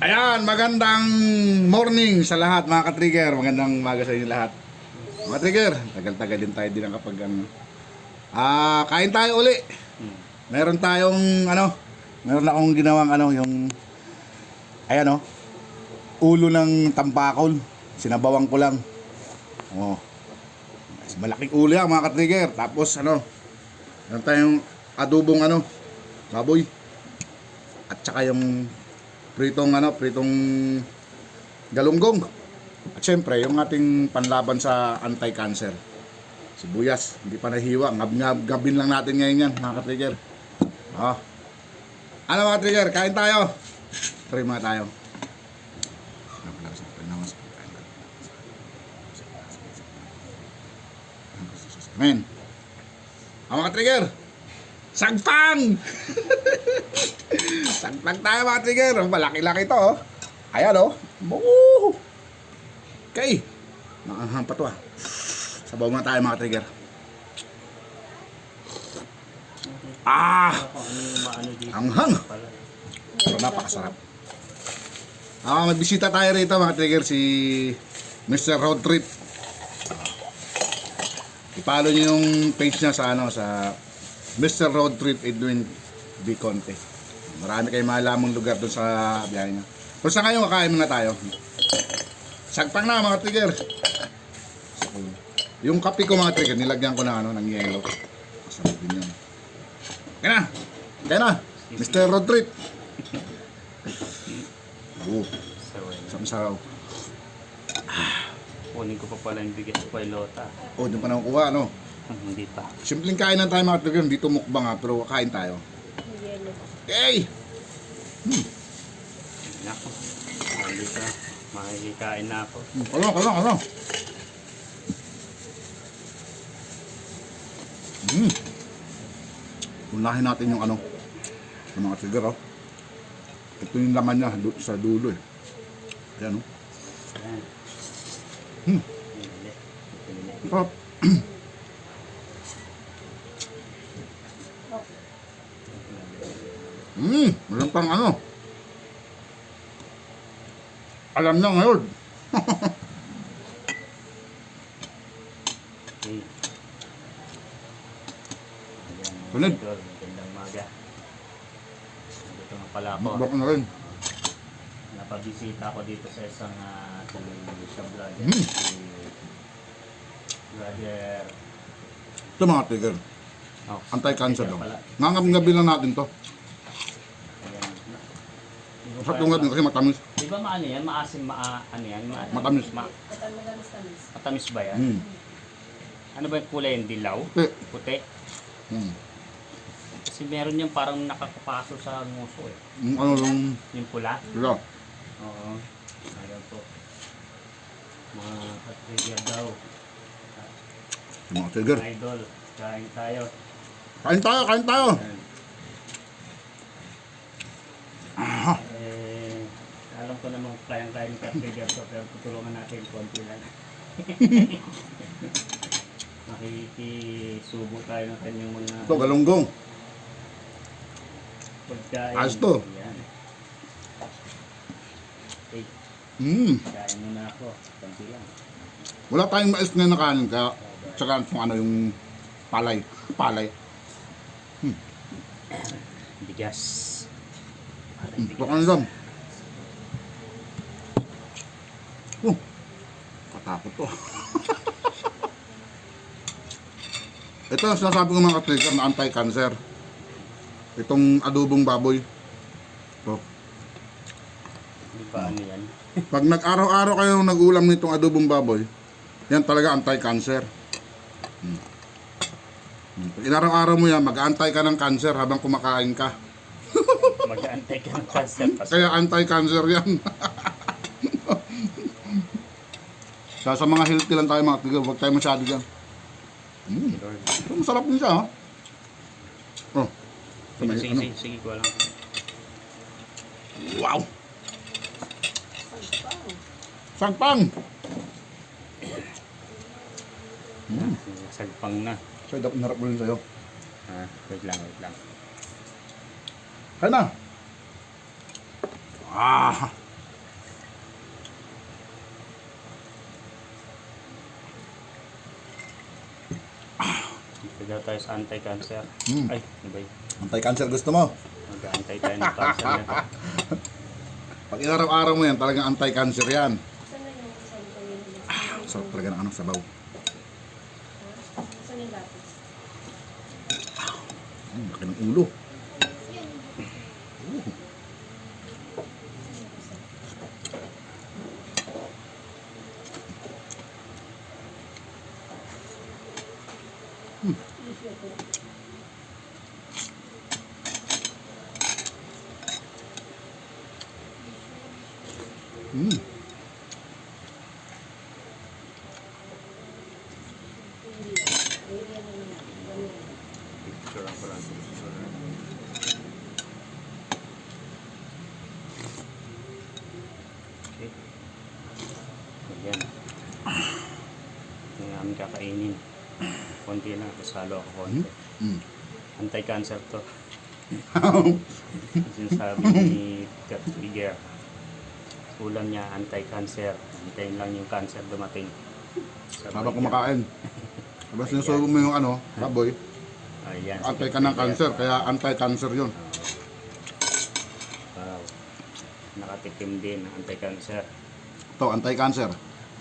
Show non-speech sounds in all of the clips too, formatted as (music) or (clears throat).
Ayan, magandang morning sa lahat mga ka-trigger. Magandang umaga sa inyo lahat. Mga trigger, tagal-tagal din tayo din ang kapag ano. Ah, kain tayo uli. Meron tayong ano, meron akong ginawang ano, yung ayan oh, ulo ng tampakol. Sinabawang ko lang. Oh. Malaking ulo yan mga ka-trigger. Tapos ano, meron tayong adobong ano, baboy. At saka yung pritong ano, pritong galunggong. At syempre, yung ating panlaban sa anti-cancer. Sibuyas, hindi pa nahiwa. Ngab ngab gabin lang natin ngayon yan, mga ka-trigger. Oh. Ano mga trigger, kain tayo. Try mga tayo. Amen. Ang mga trigger, sagpang! (laughs) Sagpang tayo mga trigger. Malaki-laki to. Oh. Ayan oh. Woo! Okay. Nakahang pa to ah. Sabaw na tayo mga trigger. Ah! Anghang! Pero napakasarap. Ah, magbisita tayo rito mga trigger si Mr. Road Trip. I-follow niyo yung page niya sa ano sa Mr. Road Trip Edwin B. Conte. Marami kayong malamang lugar doon sa biyahe niya. Pero sa ngayon, kakain muna tayo. Sagpang na mga trigger. Yung kape ko mga trigger, nilagyan ko na ano, ng yelo. Masarap din yun. Kaya na! Kaya na! Mr. Road Trip! Oo, ayun. sarap-sarap. kunin ko pa pala yung bigas ko kay Lota. Oh, doon pa nakukuha, ano? Hmm, Hindi pa. Simpleng kain lang tayo mga trigger, dito mukbang ha, pero kain tayo. Okay! Nako. Nandito na. Makikikain na ako. Ano, ano, ano? Hmm. Unahin natin yung ano, yung mga trigger, oh. Ito yung laman niya sa dulo, eh. Ayan, oh. Hmm. Pinili. Meron pang ano. Alam na ngayon. Okay. (laughs) Sunod. Magandang maga. Dito nga pala ako. Mukbang na rin. Napabisita ako dito sa isang uh, sa brother. Hmm. Si brother. Ito mga trigger. Oh, Anti-cancer daw. pala. Ngangab-ngabi lang natin to. Yung ngabi kasi matamis. Di ba maano yan? Maasim, maa, ano yan? Ma, Matamis. Ma, matamis ba yan? Hmm. Ano ba yung kulay? Yung dilaw? Okay. Puti? Hmm. Kasi meron yung parang nakakapaso sa nguso eh. Yung ano yung... Yung pula? Sila. Oo. Ayaw po. Mga katrigger daw. Mga trigger. Idol. Kain tayo. Kain tayo, kain tayo. Ayan. Ah, Eh, kayang kain ka trigger to pero tutulungan natin konti lang. (laughs) Makikisubo tayo ng kanyang mga ito, galunggong. pagkain. Ayos to. Okay, Hmm. kain muna ako. Konti lang. Wala tayong mais na nakanin kaya tsaka kung ano yung palay. Palay. Bigas. Parang Hmm. bigas. Baka ano lang. Oh. Katakot to. (laughs) Ito sinasabi ko mga katrigger na anti-cancer. Itong adobong baboy. Ito. Di ba ano yan? Pag nag-araw-araw kayo nag-ulam nitong adobong baboy, yan talaga anti-cancer. Hmm. Hmm. Pag inaraw-araw mo yan, mag-antay ka ng cancer habang kumakain ka. Mag-aantay ka ng cancer pa. (laughs) Kaya anti-cancer yan. (laughs) Sa, sa mga healthy lang tayo mga tigaw, huwag tayo masyado dyan. Mm. Ito, masarap din siya, ha? Oh. Sige, may, sige, ano? sige, sige, ko lang. Wow! Sagpang! Mm. Sagpang na. So, dapat narap mo rin sa'yo. Ha, wait lang, wait lang. Kaya na! Ah! Daw tayo sa anti-cancer. Hmm. Ay, ano ba yun? Anti-cancer gusto mo. Mag-antay tayo ng cancer nito. (laughs) Pag inaraw-araw mo yan, talagang anti-cancer yan. Ah, sarap talaga ng ano, sabaw. Saan yung dati? Mm, laki ng ulo. Mm. Picture ako lang. Okay. Ayan. Ito yung aming kakainin. Konti lang. Kasalo ako konti. Mm. Anti-cancer to. (laughs) Sinasabi ni Kat Trigger. Ulam niya anti-cancer. Antayin lang yung cancer dumating. Sabay Habang kumakain. (laughs) Habang sinusubo mo yung ano, baboy, Ayan. antay ka ng cancer, kaya anti-cancer yun. Wow. Nakatikim din ng anti-cancer. Ito, anti-cancer.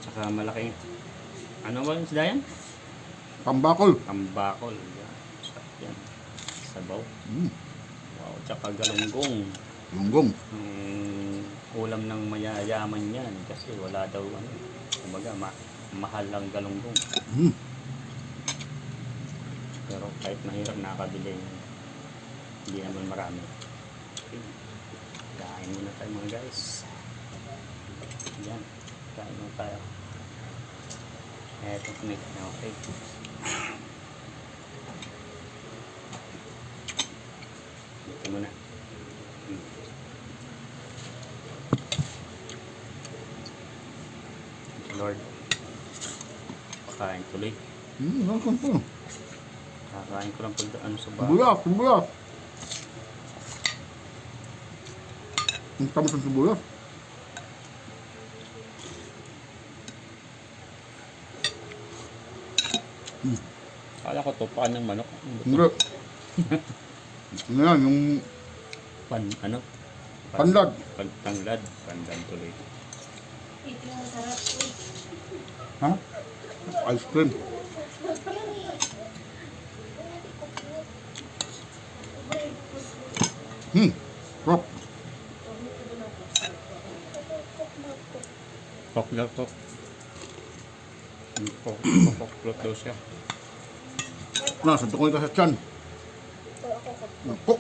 Tsaka malaking ano ba yung isda yan? Pambakol. Tambakol. Yan. Sarap yan. Sabaw. Mm. Wow. Tsaka galunggong. Lunggong. Mm, ulam ng mayayaman yan kasi wala daw ano. Kumbaga, ma mahal lang galunggong. Mm. Pero kahit mahirap nakakabili hindi naman marami. Okay. Kain muna tayo mga guys. Yan. Kain muna tayo. Eto kami. Okay. Dito muna. Hmm. Lord. Kain tuloy. Mm, ano to? Kakain ko lang pag ano sa bahay. Sibuyas, sibuyas. Ang tamis ng sibuyas. Kala ko to, paan ng manok. Hindi. (laughs) Ano yan, yung Pan, ano? panlad. Pagtanglad. Pandan tuloy. Ito yung masarap. Uy, Ha? Ice cream. Hmm. Rock. Daw to. Kok daw siya. Na, santo ko ito sa tiyan. Naku.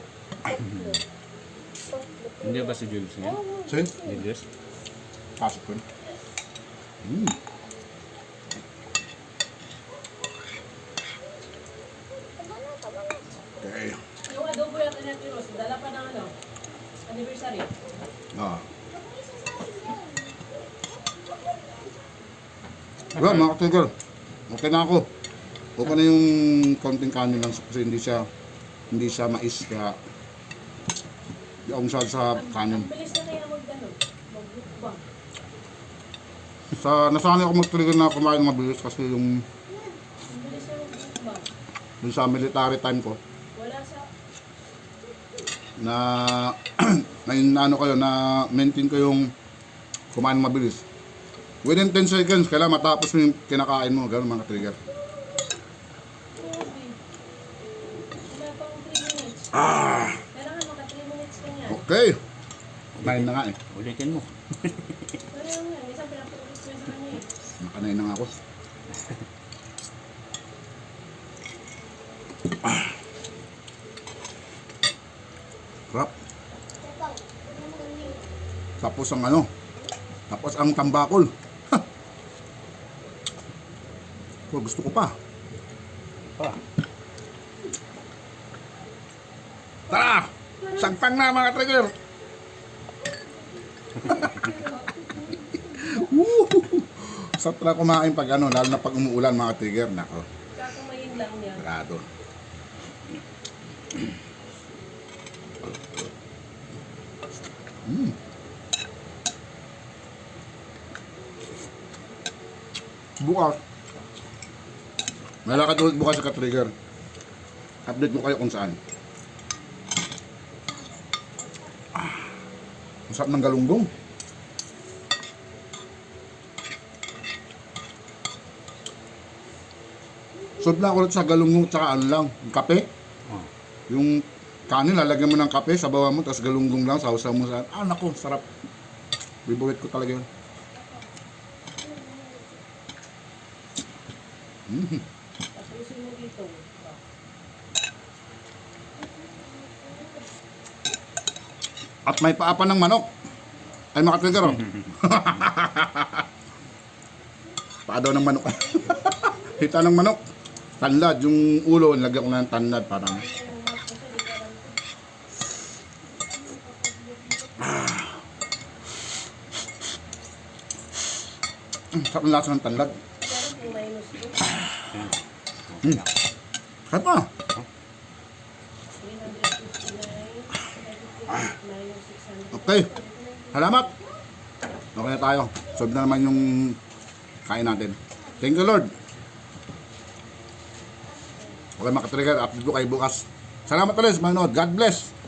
Hindi ba si Jules niya? Sin? Julius? Pasok ko. Hmm. Okay. Yung adobo yung tinatiros, dala pa ng ano, anniversary. Ah. Wala, mga katigal. Okay na ako. Okay na yung konting kanin lang kasi hindi siya hindi siya mais kaya di ako masyado sa kanin. Ang bilis na kaya mag ano, mag-mukbang. Sa nasanay ako mag-trigger na kumain ng mabilis kasi yung Ang bilis na mag-mukbang. dun sa military time ko na (clears throat) na ano kayo na maintain ko yung kumain mabilis. Within 10 seconds, kailangan matapos mo yung kinakain mo. Ganun mga trigger. grabe. Wala pang 3 minutes. Ah! Kailangan maka 3 minutes ka niyan. Okay. Kumain na nga eh. Ulitin mo. Eh. Nakanain na nga ako. Rap. Tapos ang ano? Tapos ang tambakol. Ha! Oh, gusto ko pa. Pa. Tara! Sagpang na mga trigger! (laughs) Sarap na kumain pag ano, lalo na pag umuulan mga trigger. Nako, Kakamayin lang niya. sarado. Mm. Bukas. May lakad ulit bukas sa ka-trigger. Update ko kayo kung saan. Ah, ang sarap ng galunggong. Solve lang ulit sa galunggong tsaka ano lang, yung kape. Oh. Yung kanin, lalagyan mo ng kape, sabawan mo, tapos galunggong lang, sausaw mo sa... Ah, naku, sarap. Bibulit ko talaga yun. Mm. At may paapa ng manok. Ay, makatrigger oh. (laughs) Paa ng manok. (laughs) Hita ng manok. Tanlad, yung ulo, nilagyan ko na ng tanlad parang... sarap ng lasa ng Yan. Hmm. Sarap pa. 359, minus 600. Okay. Salamat. Okay na tayo. Solve na naman yung kain natin. Thank you, Lord. Okay, makatrigger. Update ko kayo bukas. Salamat ulit sa manood. God bless.